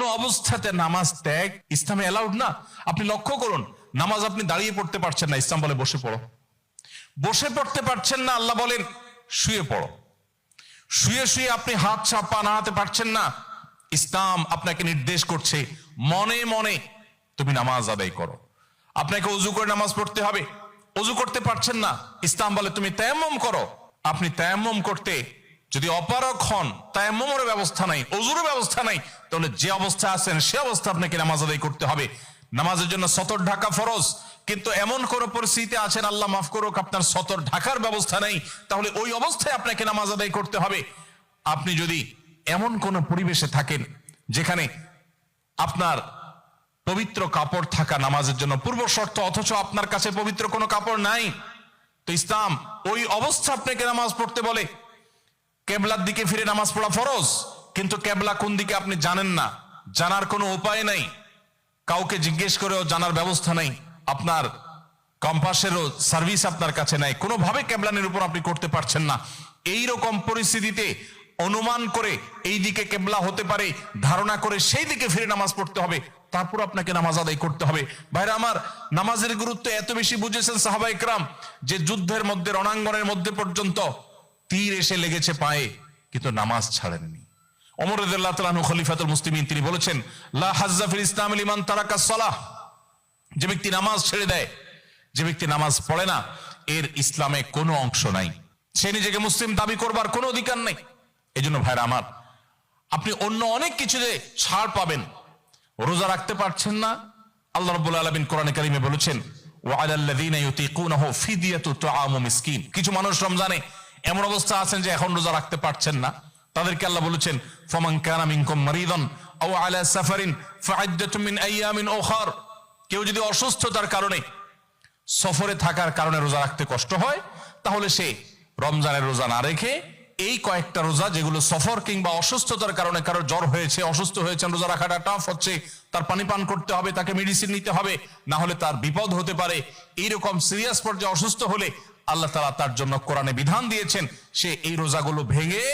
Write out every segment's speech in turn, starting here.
কোন অবস্থাতে নামাজ ত্যাগ ইসলামে অ্যালাউড না? আপনি লক্ষ্য করুন, নামাজ আপনি দাঁড়িয়ে পড়তে পারছেন না, ইসলাম বলে বসে পড়ো। বসে পড়তে পারছেন না, আল্লাহ বলেন, শুয়ে পড়ো। শুয়ে শুয়ে আপনি হাত ছাপা নাড়াতে পারছেন না, ইসলাম আপনাকে নির্দেশ করছে, মনে মনে তুমি নামাজ আদায় করো। আপনাকে অজু করে নামাজ পড়তে হবে, অজু করতে পারছেন না, ইসলাম বলে তুমি তায়াম্মম করো। আপনি তায়াম্মম করতে যদি অপারক হন তায়াম্মমের ব্যবস্থা নাই অজুর ব্যবস্থা নাই তাহলে যে অবস্থা আছেন, সে অবস্থা আপনাকে নামাজ আদায় করতে হবে। নামাজের জন্য সতর ঢাকা ফরজ। কিন্তু এমন কোন পরিস্থিতি আছেন, আল্লাহ মাফ করুক, আপনার সতর ঢাকার ব্যবস্থা নেই, তাহলে ওই অবস্থায় আপনাকে নামাজ আদায় করতে হবে। আপনি যদি এমন কোন পরিবেশে থাকেন, যেখানে আপনার পবিত্র কাপড় থাকা নামাজের জন্য পূর্ব শর্ত, অথচ আপনার কাছে পবিত্র কোনো কাপড় নাই, তো ইসলাম ওই অবস্থা আপনাকে নামাজ পড়তে বলে, কেবলার দিকে ফিরে নামাজ পড়া ফরজ। কিন্তু ক্যাবলা কোন দিকে আপনি জানেন না? জানার কোনো উপায় নাই। কাউকে জিজ্ঞেস করেও জানার ব্যবস্থা নেই। আপনার কম্পাসেরও সার্ভিস আপনার কাছে নাই। কোনোভাবে কেবলানের উপর আপনি করতে পারছেন না। এই রকম পরিস্থিতিতে অনুমান করে এই দিকে কেবলা হতে পারে, ধারণা করে সেই দিকে ফিরে নামাজ পড়তে হবে, তারপর আপনাকে নামাজ আদায় করতে হবে। ভাইরা আমার, নামাজের গুরুত্ব এত বেশি বুঝেছেন সাহাবা ইকরাম যে যুদ্ধের মধ্যে, রণাঙ্গনের মধ্যে পর্যন্ত তীর এসে লেগেছে পায়ে, কিন্তু নামাজ ছাড়েননি। ওমর রাদিয়াল্লাহু তিনি বলেছেন ইসলাম লিমান তারাকা যে ব্যক্তি নামাজ ছেড়ে দেয়, যে ব্যক্তি নামাজ পড়ে না, এর ইসলামে কোনো অংশ নাই। সে নিজেকে মুসলিম দাবি করবার কোনো অধিকার নেই। এই জন্য ভাইরা আমার, আপনি অন্য অনেক কিছুতে ছাড় পাবেন, রোজা রাখতে পারছেন না। আল্লাহ রাব্বুল আলামিন কোরআনে কারিমে বলেছেন কিছু মানুষ রমজানে এমন অবস্থা আছেন যে এখন রোজা রাখতে পারছেন না। তাদেরকে আল্লাহ বলেছেন ফামান কানা মিনকুম মারিদান আও আলা সাফারিন ফাইদ্দাতুম মিন আইয়ামিন উখার কেউ যদি অসুস্থতার কারণে সফরে থাকার কারণে রোজা রাখতে কষ্ট হয়, তাহলে সে রমজানের রোজা না রেখে এই কয়েকটা রোজা যেগুলো সফর কিংবা অসুস্থতার কারণে কারও জ্বর হয়েছে, অসুস্থ হয়েছে রোজা রাখাটা টাফ হচ্ছে, তার পানি পান করতে হবে, তাকে মেডিসিন নিতে হবে, না হলে তার বিপদ হতে পারে। এইরকম সিরিয়াস পর্যায়ে অসুস্থ হলে আল্লাহ তালা তার জন্য কোরআনে বিধান দিয়েছেন, সে এই রোজাগুলো ভেঙে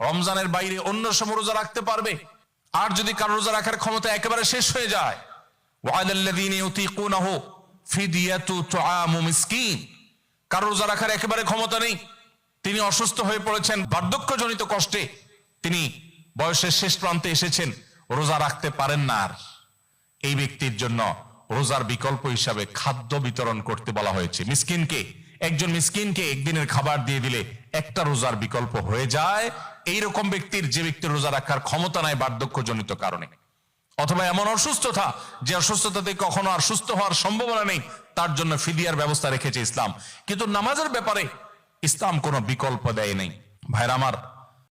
রমজানের বাইরে অন্য সময় রোজা রাখতে পারবে। আর যদি কারও রোজা রাখার ক্ষমতা একেবারে শেষ হয়ে যায় কারও রোজা রাখার একেবারে ক্ষমতা নেই। তিনি অসুস্থ হয়ে পড়েছেন, বার্ধক্যজনিত কষ্টে। তিনি বয়সের শেষ প্রান্তে এসেছেন, রোজা রাখতে পারেন না আর। এই ব্যক্তির জন্য রোজার বিকল্প হিসাবে খাদ্য বিতরণ করতে বলা হয়েছে। মিসকিনকে, একজন মিসকিনকে একদিনের খাবার দিয়ে দিলে একটা রোজার বিকল্প হয়ে যায়। এই রকম ব্যক্তির যে ব্যক্তির রোজা রাখার ক্ষমতা নাই বার্ধক্যজনিত কারণে। অথবা এমন অসুস্থতা যে অসুস্থতাতে কখনো আর সুস্থ হওয়ার সম্ভাবনা নেই, তার জন্য ফিদিয়ার ব্যবস্থা রেখেছে ইসলাম। কিন্তু নামাজের ব্যাপারে ইসলাম কোনো বিকল্প দেয় নেই। ভাইরা আমার